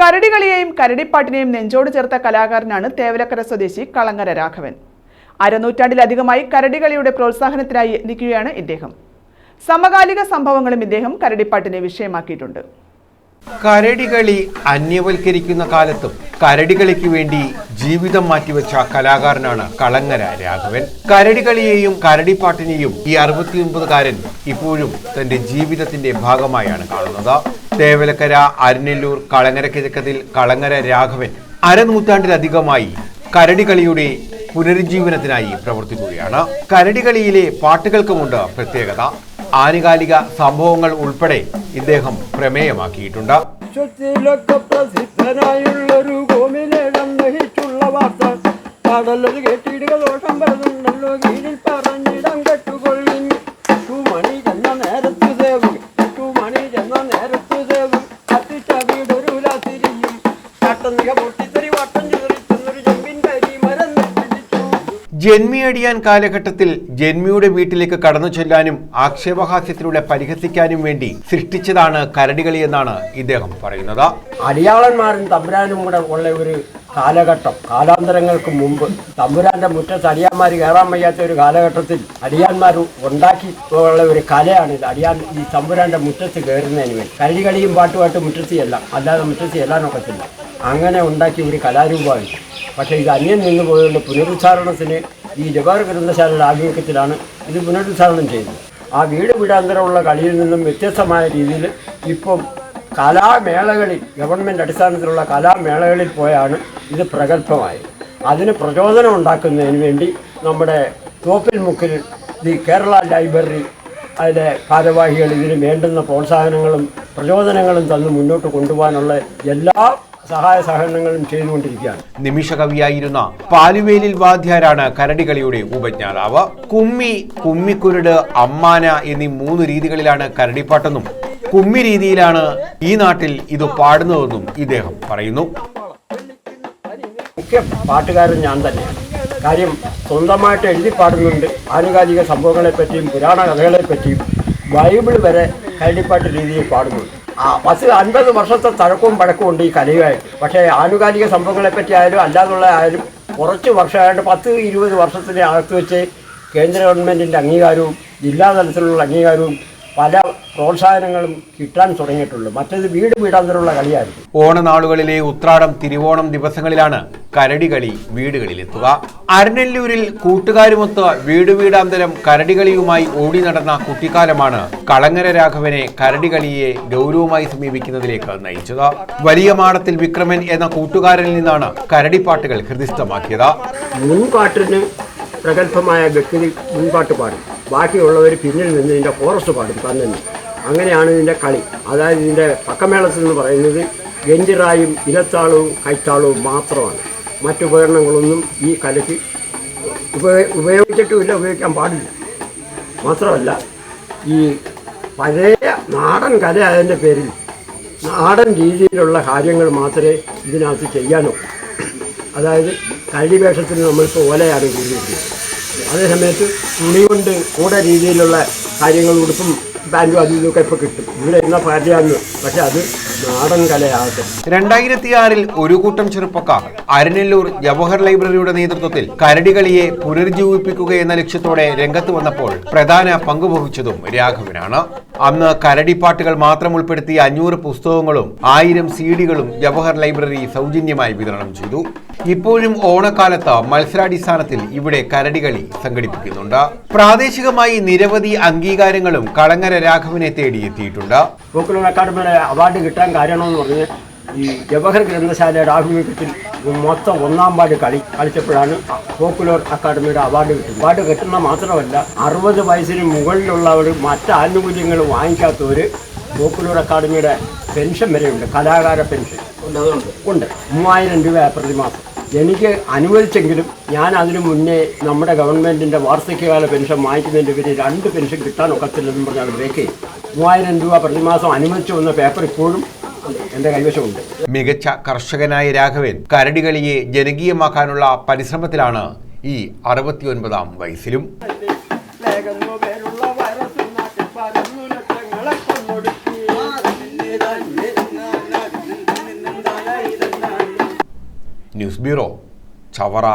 കരടികളിയെയും കരടിപ്പാട്ടിനെയും നെഞ്ചോട് ചേർത്ത കലാകാരനാണ് തേവലക്കര സ്വദേശി കളങ്ങര രാഘവൻ. അരനൂറ്റാണ്ടിലധികമായി കരടികളിയുടെ പ്രോത്സാഹനത്തിനായി യത്നിക്കുകയാണ് ഇദ്ദേഹം. സമകാലിക സംഭവങ്ങളും ഇദ്ദേഹം കരടിപ്പാട്ടിനെ വിഷയമാക്കിയിട്ടുണ്ട്. കരടികളി അന്യവൽക്കരിക്കുന്ന കാലത്തും കരടികളിക്ക് വേണ്ടി ജീവിതം മാറ്റിവെച്ച കലാകാരനാണ് കളങ്ങര രാഘവൻ. കരടികളിയെയും കരടിപ്പാട്ടിനെയും ഈ അറുപത്തിയൊമ്പതുകാരൻ ഇപ്പോഴും തന്റെ ജീവിതത്തിന്റെ ഭാഗമായാണ് കാണുന്നത്. തേവലക്കര അരനെല്ലൂർ കളങ്ങര കിഴക്കതിൽ കളങ്ങര രാഘവൻ അരനൂറ്റാണ്ടിലധികമായി കരടികളിയുടെ പുനരുജ്ജീവനത്തിനായി പ്രവർത്തിക്കുകയാണ്. കരടികളിയിലെ പാട്ടുകൾക്കുമുണ്ട് പ്രത്യേകത. ആനുകാലിക സംഭവങ്ങൾ ഉൾപ്പെടെ ഇദ്ദേഹം പ്രമേയമാക്കിയിട്ടുണ്ട്. പ്രസിദ്ധനായുള്ളൊരു കോമിനേടം ദഹിച്ചുള്ള വാർത്ത. കടലൊരു കേട്ടിടുക ദോഷം പറഞ്ഞിടം കെട്ടുകൊള്ളിൻ Bundan her öptüğü de öbür ജന്മിയടിയാൻ കാലഘട്ടത്തിൽ ജന്മിയുടെ വീട്ടിലേക്ക് കടന്നു ചെല്ലാനും ആക്ഷേപഹാസ്യത്തിലൂടെ പരിഹസിക്കാനും വേണ്ടി സൃഷ്ടിച്ചതാണ് കരടികളി എന്നാണ് ഇദ്ദേഹം പറയുന്നത്. അടിയാളന്മാരും തമ്പുരാനും കൂടെ ഉള്ള ഒരു കാലഘട്ടം കാലാന്തരങ്ങൾക്ക് മുമ്പ്. തമ്പുരാന്റെ മുറ്റത്ത് അടിയാന്മാർ കയറാൻ വയ്യാത്ത ഒരു കാലഘട്ടത്തിൽ അടിയാന്മാർ ഉണ്ടാക്കി ഉള്ള ഒരു കലയാണിത് അടിയാൻ ഈ തമ്പുരാന്റെ മുറ്റത്ത് കയറുന്നതിന് വേണ്ടി. കരടികളിയും പാട്ടുമായിട്ട് മുറ്റത്തിയല്ല അല്ലാതെ മുറ്റത്തിയല്ലാൻ ഒക്കത്തില്ല അങ്ങനെ ഉണ്ടാക്കിയ ഒരു കലാരൂപമായി പക്ഷേ ഇത് അന്യം നിന്ന് പോയതുകൊണ്ട് പുനരുദ്ധാരണത്തിന് ഈ ജവഹർ ഗ്രന്ഥശാലയുടെ ആഭിമുഖ്യത്തിലാണ് ഇത് പുനരുദ്ധാരണം ചെയ്തത് ആ വീട് വീടാന്തരമുള്ള കളിയിൽ നിന്നും വ്യത്യസ്തമായ രീതിയിൽ ഇപ്പം കലാമേളകളിൽ ഗവൺമെന്റ് അടിസ്ഥാനത്തിലുള്ള കലാമേളകളിൽ പോയാണ് ഇത് പ്രഗത്ഭമായത്. അതിന് പ്രചോദനം ഉണ്ടാക്കുന്നതിന് വേണ്ടി നമ്മുടെ തോപ്പിൽ മുക്കിൽ ദി കേരള ലൈബ്രറി അതിലെ ഭാരവാഹികൾ ഇതിന് വേണ്ടുന്ന പ്രോത്സാഹനങ്ങളും പ്രചോദനങ്ങളും തന്ന് മുന്നോട്ട് കൊണ്ടുപോകാനുള്ള എല്ലാ സഹായ സഹകരണങ്ങളും ചെയ്തുകൊണ്ടിരിക്കുകയാണ്. നിമിഷ കവിയായിരുന്ന പാലുവേലിൽ വാദ്യാരാണ് കരടികളിയുടെ ഉപജ്ഞാതാവ്. കുമ്മി കുമ്മിക്കുരുട് അമ്മാന എന്നീ മൂന്ന് രീതികളിലാണ് കരടിപ്പാട്ടെന്നും കുമ്മി രീതിയിലാണ് ഈ നാട്ടിൽ ഇത് പാടുന്നതെന്നും ഇദ്ദേഹം പറയുന്നു. മുഖ്യ പാട്ടുകാരൻ ഞാൻ തന്നെയാണ്. കാര്യം സ്വന്തമായിട്ട് എഴുതി പാടുന്നുണ്ട്. ആനുകാലിക സംഭവങ്ങളെപ്പറ്റിയും പുരാണ കഥകളെപ്പറ്റിയും ബൈബിൾ വരെ കരടിപ്പാട്ട് രീതിയിൽ പാടുന്നുണ്ട്. പത്ത് അൻപത് വർഷത്തെ തഴക്കവും പഴക്കവും ഉണ്ട് ഈ കലയുമായിട്ട്. പക്ഷേ ആനുകാലിക സംഭവങ്ങളെപ്പറ്റി ആയാലും അല്ലാതുള്ള ആയാലും കുറച്ച് വർഷമായിട്ട് പത്ത് ഇരുപത് വർഷത്തിനകത്ത് വെച്ച് കേന്ദ്ര ഗവൺമെന്റിന്റെ അംഗീകാരവും ജില്ലാ തലത്തിലുള്ള അംഗീകാരവും പല പ്രോത്സാഹനങ്ങളും കിട്ടാൻ തുടങ്ങിയിട്ടുള്ളൂ. മറ്റേത് വീട് വീടാന്തരമുള്ള കളിയായിരുന്നു ഓണനാളുകളിലെ ഉത്രാടം തിരുവോണം ദിവസങ്ങളിലാണ് കരടി കളി വീടുകളിലെത്തുക അരനെല്ലൂരിൽ കൂട്ടുകാരുമൊത്ത് വീട് വീടാന്തരം കരടികളിയുമായി ഓടി നടന്ന കുട്ടിക്കാലമാണ് കളങ്ങര രാഘവനെ കരടികളിയെ ഗൗരവമായി സമീപിക്കുന്നതിലേക്ക് നയിച്ചത്. വലിയ മാടത്തിൽ വിക്രമൻ എന്ന കൂട്ടുകാരനിൽ നിന്നാണ് കരടിപ്പാട്ടുകൾ ഹൃദിസ്ഥമാക്കിയത്. മുൻപാട്ടിന് പ്രഗത്ഭമായ വ്യക്തി മുൻപാട്ട് പാടും. ബാക്കിയുള്ളവർ പിന്നിൽ നിന്ന് ഇതിന്റെ കോറസ് പാടും. തന്നെ അങ്ങനെയാണ് ഇതിന്റെ കളി. അതായത് ഇതിന്റെ പക്കമേളത്തിൽ എന്ന് പറയുന്നത് ഗഞ്ചിറായും ഇലത്താളവും കൈത്താളവും മാത്രമാണ്. മറ്റുപകരണങ്ങളൊന്നും ഈ കലയ്ക്ക് ഉപയോഗ ഉപയോഗിച്ചിട്ടുമില്ല ഉപയോഗിക്കാൻ പാടില്ല. മാത്രമല്ല ഈ പഴയ നാടൻ കല അതിന്റെ പേരിൽ നാടൻ രീതിയിലുള്ള കാര്യങ്ങൾ മാത്രമേ ഇതിനകത്ത് ചെയ്യാനുള്ളൂ. അതായത് കഴിവേഷത്തിന് നമ്മൾ ഓലയാണ് കൂടിയിരിക്കുന്നത് അതേസമയത്ത് തുണി കൊണ്ട് കൂടെ രീതിയിലുള്ള കാര്യങ്ങൾ ഉടുപ്പും പാന്റും അതിൽ നിന്നൊക്കെ ഇപ്പോൾ കിട്ടും. ഇവിടെ ഇന്ന പാർട്ടിയാന്ന്. പക്ഷെ അത് നാടൻ കലയാകട്ടെ. രണ്ടായിരത്തി ആറിൽ ഒരു കൂട്ടം ചെറുപ്പക്കാർ അരനെല്ലൂർ ജവഹർ ലൈബ്രറിയുടെ നേതൃത്വത്തിൽ കരടികളിയെ പുനരുജ്ജീവിപ്പിക്കുക എന്ന ലക്ഷ്യത്തോടെ രംഗത്ത് വന്നപ്പോൾ പ്രധാന പങ്കുവഹിച്ചതും രാഘവനാണ്. അന്ന് കരടിപ്പാട്ടുകൾ മാത്രം ഉൾപ്പെടുത്തിയ അഞ്ഞൂറ് പുസ്തകങ്ങളും ആയിരം സി ഡികളും ജവഹർ ലൈബ്രറി സൗജന്യമായി വിതരണം ചെയ്തു. ഇപ്പോഴും ഓണക്കാലത്ത് മത്സരാടിസ്ഥാനത്തിൽ ഇവിടെ കരടികളി സംഘടിപ്പിക്കുന്നുണ്ട്. പ്രാദേശികമായി നിരവധി അംഗീകാരങ്ങളും കളങ്ങര രാഘവനെ തേടിയെത്തിയിട്ടുണ്ട് അക്കാദമിയുടെ അവാർഡ് കിട്ടാൻ കാരണമെന്ന് പറഞ്ഞ് ഈ ജവഹർ ഗ്രന്ഥശാലയുടെ ആഭിമുഖ്യത്തിൽ മൊത്തം ഒന്നാം പാട് കളി കളിച്ചപ്പോഴാണ് പോപ്പുലർ അക്കാദമിയുടെ അവാർഡ് കിട്ടുന്നത്. അവാർഡ് കിട്ടുന്ന മാത്രമല്ല അറുപത് വയസ്സിന് മുകളിലുള്ളവർ മറ്റ് ആനുകൂല്യങ്ങൾ വാങ്ങിക്കാത്തവർ പോപ്പുലർ അക്കാദമിയുടെ പെൻഷൻ വരെയുണ്ട്. കലാകാര പെൻഷൻ. ഉണ്ട് മൂവായിരം രൂപ പ്രതിമാസം എനിക്ക് അനുവദിച്ചെങ്കിലും ഞാൻ അതിനു മുന്നേ നമ്മുടെ ഗവൺമെന്റിന്റെ വാർഷികകാല പെൻഷൻ വാങ്ങിക്കുന്നതിന്റെ പേര് രണ്ട് പെൻഷൻ കിട്ടാൻ ഒക്കത്തില്ലെന്നും പറഞ്ഞാൽ ബ്രേക്ക് ചെയ്യും മൂവായിരം രൂപ പ്രതിമാസം അനുവദിച്ചു വന്ന പേപ്പർ ഇപ്പോഴും എന്റെ കൈവശമുണ്ട്. മികച്ച കർഷകനായ രാഘവൻ കരടികളിയെ ജനകീയമാക്കാനുള്ള പരിശ്രമത്തിലാണ് ഈ അറുപത്തിയൊൻപതാം വയസ്സിലും. News bureau Chavara